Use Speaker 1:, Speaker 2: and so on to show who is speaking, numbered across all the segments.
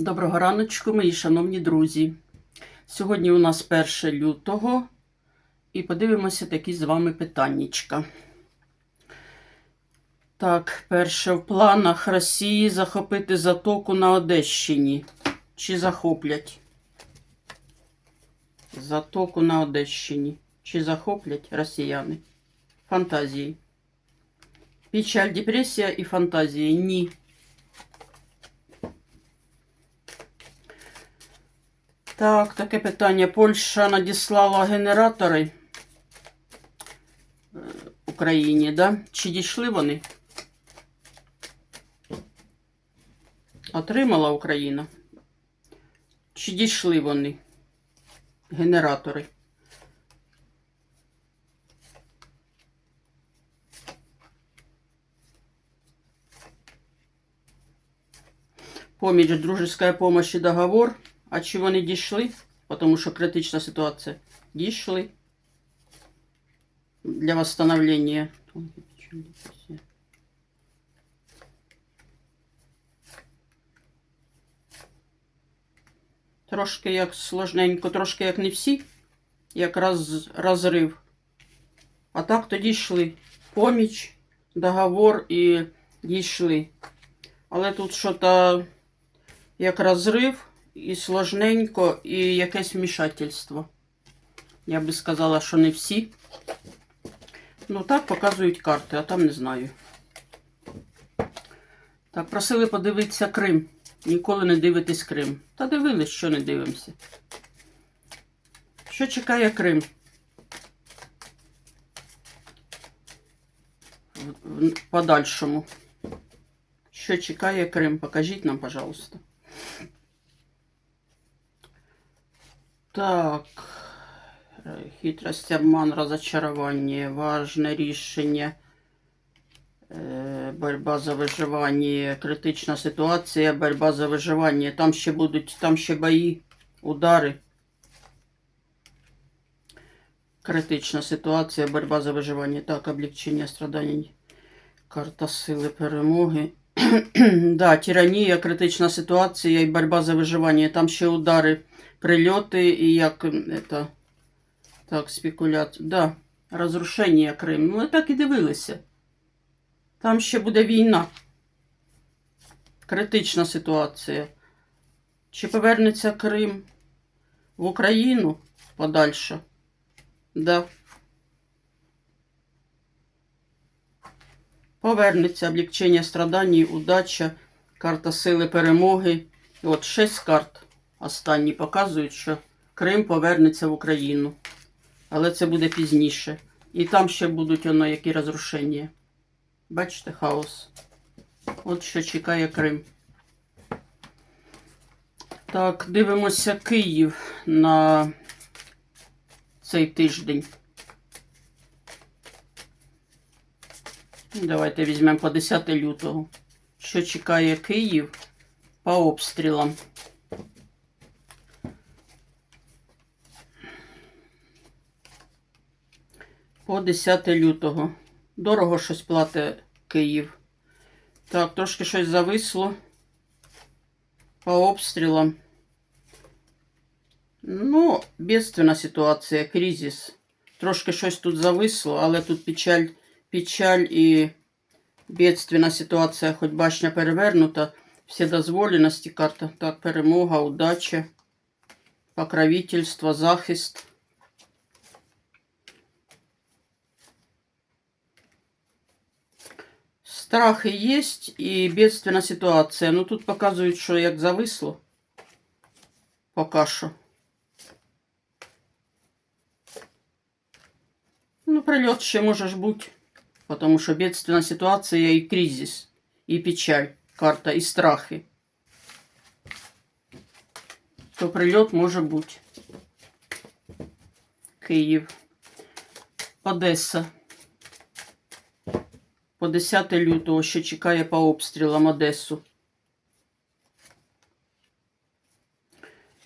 Speaker 1: Доброго раночку, мої шановні друзі. Сьогодні у нас 1 лютого і подивимося такі з вами питаннячка. Так, перше в планах Росії захопити затоку на Одещині. Чи захоплять? Затоку на Одещині. Чи захоплять росіяни? Фантазії. Печаль, депресія і фантазії. Ні. Так, таке питання. Польща надіслала генератори е, Україні, да? Чи дійшли вони? Отримала Україна? Чи дійшли вони? Генератори? Поміч, дружеская помощь і договор. А чи вони дійшли? Тому що критична ситуація. Дійшли для восстановлення. Трошки як сложненько, трошки як не всі, як роз, розрив. А так то дійшли. Поміч, договор і дійшли. Але тут що-то як розрив і сложненько, і якесь вмішательство. Я би сказала, що не всі. Ну, так показують карти, а там не знаю. Так, просили подивитися Крим. Ніколи не дивитесь Крим. Та дивились, що не дивимося. Що чекає Крим? В подальшому. Що чекає Крим? Покажіть нам, пожалуйста. Так. Хитрость, обман, разочарование, важне рішення, е, боротьба за виживання, критична ситуація, боротьба за виживання. Там ще будуть, там ще бої, удари. Критична ситуація, боротьба за виживання. Так, облегчення страдань. Карта сили перемоги. да, тиранія, критична ситуація і боротьба за виживання. Там ще удари, прильоти і як это, так, спекуляція. Да, розрушення Криму. Ми так і дивилися. Там ще буде війна. Критична ситуація. Чи повернеться Крим в Україну подальше? Да. Повернеться облегчення страданий, удача, карта сили перемоги. От шість карт останні показують, що Крим повернеться в Україну. Але це буде пізніше. І там ще будуть воно які розрушення. Бачите, хаос. От що чекає Крим. Так, дивимося Київ на цей тиждень. Давайте візьмемо по 10 лютого. Що чекає Київ по обстрілам? По 10 лютого. Дорого щось платить Київ. Так, трошки щось зависло. По обстрілам. Ну, бедственна ситуація, кризис. Трошки щось тут зависло, але тут печаль, печаль і бедственна ситуація, хоч башня перевернута. Вседозволеності карта. Так, перемога, удача, покровительство, захист. Страхи есть і бедственна ситуація. Ну тут показують, що як зависло. Пока що. Ну, прильот ще може ж бути. Потому що бедственна ситуація і кризис, і печаль, карта, і страхи. То прильот може бути. Київ. Одеса. По 10 лютого ще чекає по обстрілам Одесу.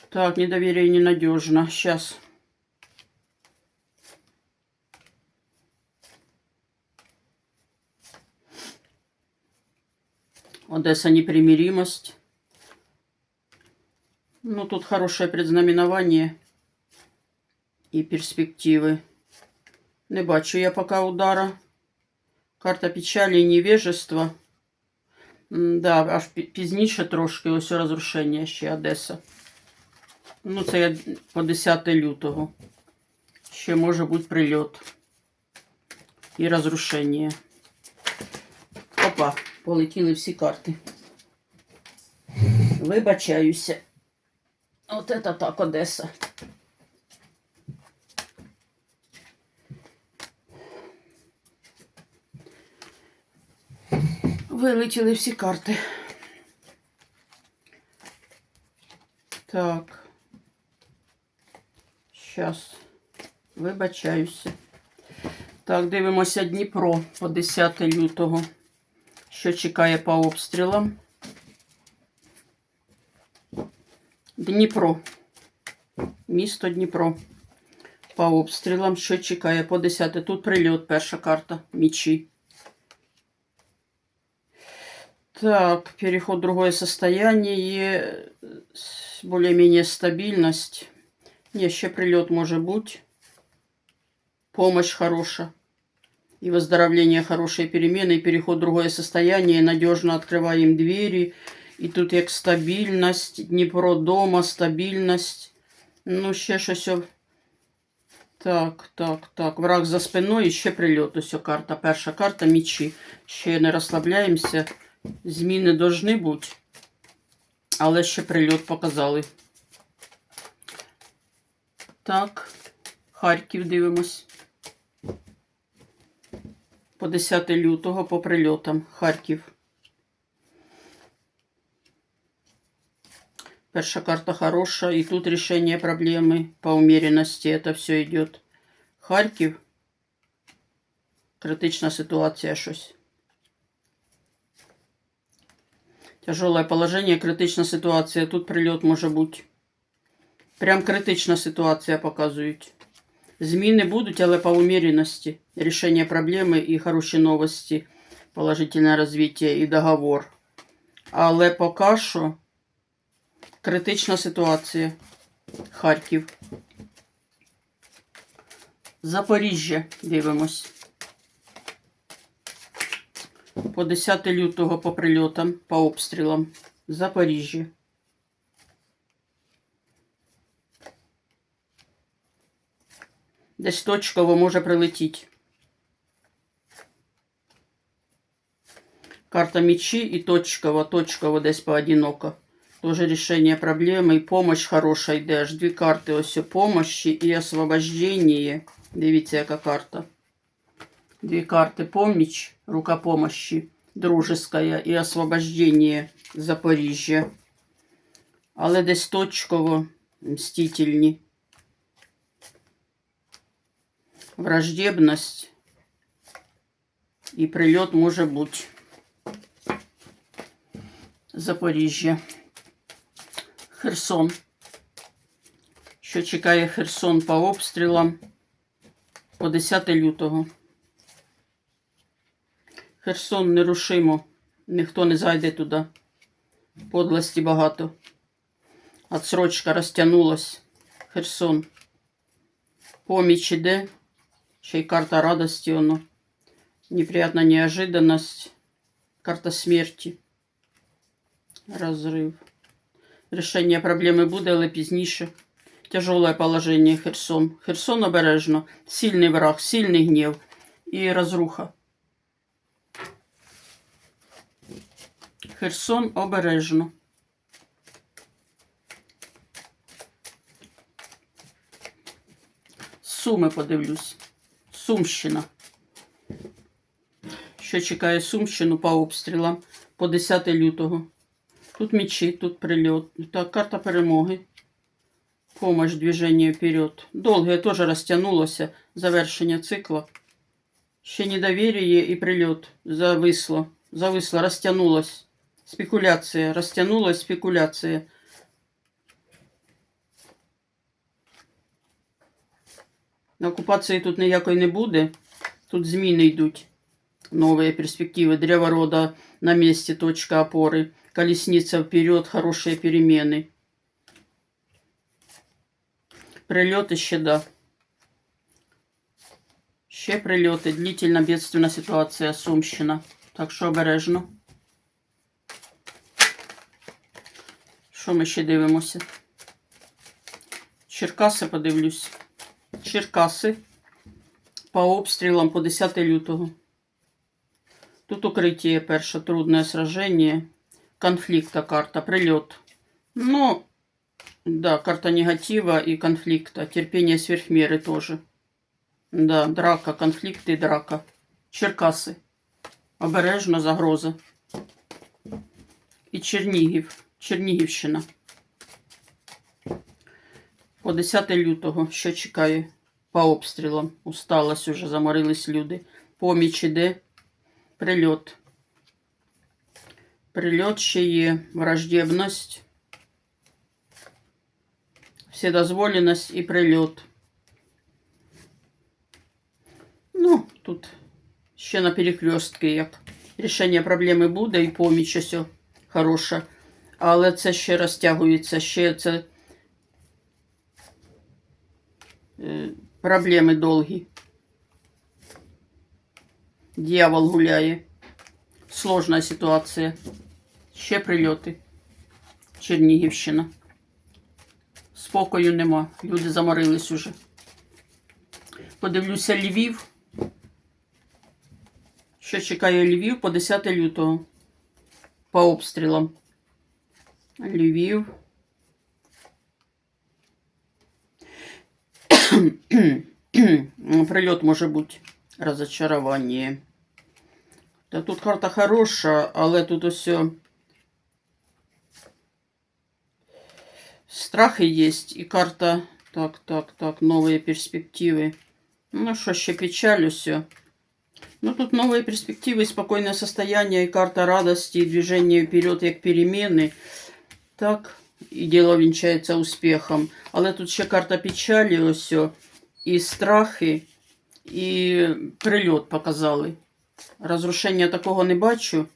Speaker 1: Так, недоверие ненадежно. Сейчас. Одесса непримиримость. Ну, тут хорошее предзнаменование и перспективы. Не бачу я пока удара. Карта печалі і невежества. Да, аж пі- пізніше трошки ось розрушення ще Одеса. Ну, це я по 10 лютого. Ще може бути прильот. І розрушення. Опа, полетіли всі карти. Вибачаюся. От це так, Одеса. Вилетіли всі карти. Так. Щас. Вибачаюся. Так, дивимося Дніпро по 10 лютого. Що чекає по обстрілам? Дніпро. Місто Дніпро. По обстрілам. Що чекає по 10? Тут прильот, перша карта. Мічі. Так, переход в другое состояние, с- более-менее стабильность. Не, ще прилет может быть. Помощь хорошая. И выздоровление хорошие перемены, и переход в другое состояние, надежно открываем двери. И тут як стабильность, Дніпро дома, стабильность. Ну, ще щось. об- Так, так, так. Враг за спиною, і ще прильот. Ось о карта. Перша карта мічі. Ще не розслабляємося. Зміни должны бути, але ще прильот показали. Так, Харків дивимось. По 10 лютого по прильотам. Харків. Перша карта хороша, і тут рішення проблеми по умеренности. Это все йде. Харків. Критична ситуація щось. Тяжелое положение, критична ситуація. Тут прильот може бути. Прям критична ситуація показують. Зміни будуть, але по умеренности. Рішення проблеми і хороші новості, положительне розвиття і договор. Але поки що критична ситуація. Харків. Запоріжжя дивимось. По 10 лютого по прильотам, по обстрілам. Запоріжжя. Десь точково може прилетіти. Карта мечи и точково, точково десь поодиноко. Тоже решение проблемы и помощь хороша йде. Аж дві карти ось помощи і освобождение. Дивіться, яка карта. Две карты помощь, рука помощи, дружеская и освобождение Запоріжжя. Але десь точково мстительні. Враждебність і прильот може бути. Запоріжжя. Херсон. Що чекає Херсон по обстрілам по 10 лютого. Херсон нерушимо. Ніхто не зайде туди. Подлості багато. Отсрочка розтягнулась. Херсон. Поміч іде. Ще й карта радості воно. Неприятна неожиданность. Карта смерті. Розрив. Рішення проблеми буде, але пізніше. Тяжелое положення Херсон. Херсон обережно. Сильний враг, сильний гнів і розруха. Херсон обережно. Суми подивлюсь. Сумщина. Що чекає Сумщину по обстрілам по 10 лютого. Тут мечі, тут прильот. Так, карта перемоги. Помощь, движение вперед. Долге теж розтягнулося. Завершення цикла. Ще недоверие і прильот. Зависло. Зависло, розтягнулось. Спекуляція. Розтягнулась спекуляція. Окупації тут ніякої не буде. Тут зміни йдуть. Новые перспективы. Древо рода на месте, точка опоры. Колесница вперед, хорошие перемены. Прильоти ще да. Ще прильоти. Длительна бедственна ситуація Сумщина. Так що обережно. Що ми ще дивимося? Черкаси подивлюсь. Черкаси по обстрілам по 10 лютого. Тут укриття перше, трудне сраження. Конфликта карта, прилет. Ну, да, карта негатива и конфликта. Терпение сверхмеры тоже. Да, драка, конфликт и драка. Черкаси. Обережна загроза. І Чернігів. Чернігівщина. По 10 лютого, що чекає по обстрілам. Усталость уже, заморились люди. Поміч іде. Прильот. Прильот ще є. Враждебність. Вседозволеність і прильот. Ну, тут ще на перекрестки як. Рішення проблеми буде і поміч ось хороша. Але це ще розтягується, ще це е, проблеми довгі. Дьявол гуляє. Сложна ситуація. Ще прильоти. Чернігівщина. Спокою нема. Люди заморились уже. Подивлюся Львів. Що чекає Львів по 10 лютого. По обстрілам. Львів. Прильот може бути. Розочарування. Та тут карта хороша, але тут ось о, страхи є. І карта. Так, так, так, нові перспективи. Ну, що ще печаль все. Ну, тут новые перспективы, спокойное состояние, и карта радости, и движение вперед, як перемены. Так, і діло вінчається успіхом. Але тут ще карта печалі, ось, і страхи, і прильот показали. Розрушення такого не бачу,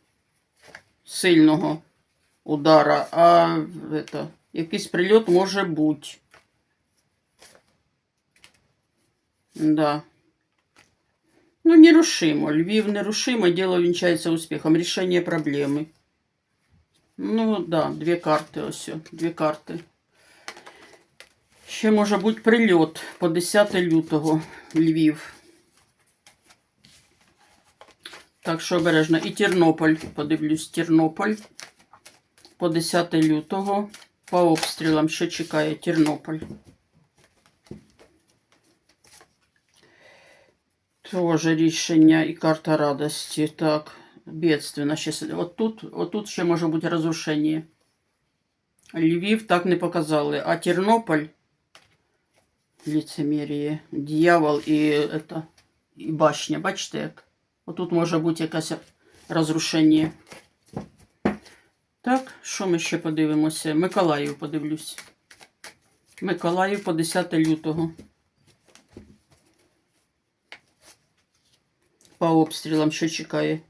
Speaker 1: сильного удара, а это, якийсь прильот може бути. Да. Ну, нерушимо. Львів нерушимо, дело венчается успехом. Решение проблемы. Ну, да, дві карти ось. Дві карти. Ще може бути прильот по 10 лютого Львів. Так що обережно. І Тернополь, подивлюсь, Тернополь. По 10 лютого. По обстрілам, що чекає Тернополь. Тоже рішення і карта радості. Так, бедственно. Ще... с- От тут, от тут ще може бути розрушення. Львів так не показали. А Тернополь, лицемір'я, дьявол і, это, і башня. Бачите, як? Отут може бути якесь розрушення. Так, що ми ще подивимося? Миколаїв подивлюсь. Миколаїв по 10 лютого. По обстрілам що чекає?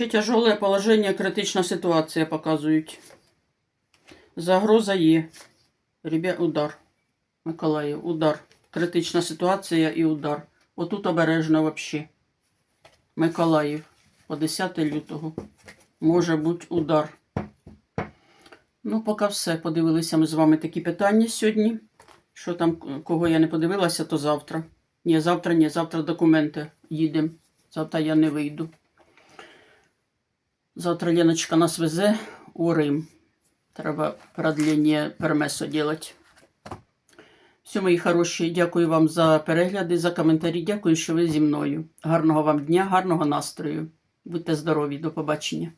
Speaker 1: Ще тяжеле положення, критична ситуація показують. Загроза є. Ребя... Удар. Миколаїв, удар. Критична ситуація і удар. Отут обережно вообще. Миколаїв. По 10 лютого. Може бути удар. Ну, поки все. Подивилися ми з вами такі питання сьогодні. Що там, кого я не подивилася, то завтра. Ні, завтра ні, завтра документи їдемо. Завтра я не вийду. Завтра Леночка нас везе у Рим. Треба продлення пермесо робити. Все, мої хороші, дякую вам за перегляди, за коментарі. Дякую, що ви зі мною. Гарного вам дня, гарного настрою. Будьте здорові, до побачення.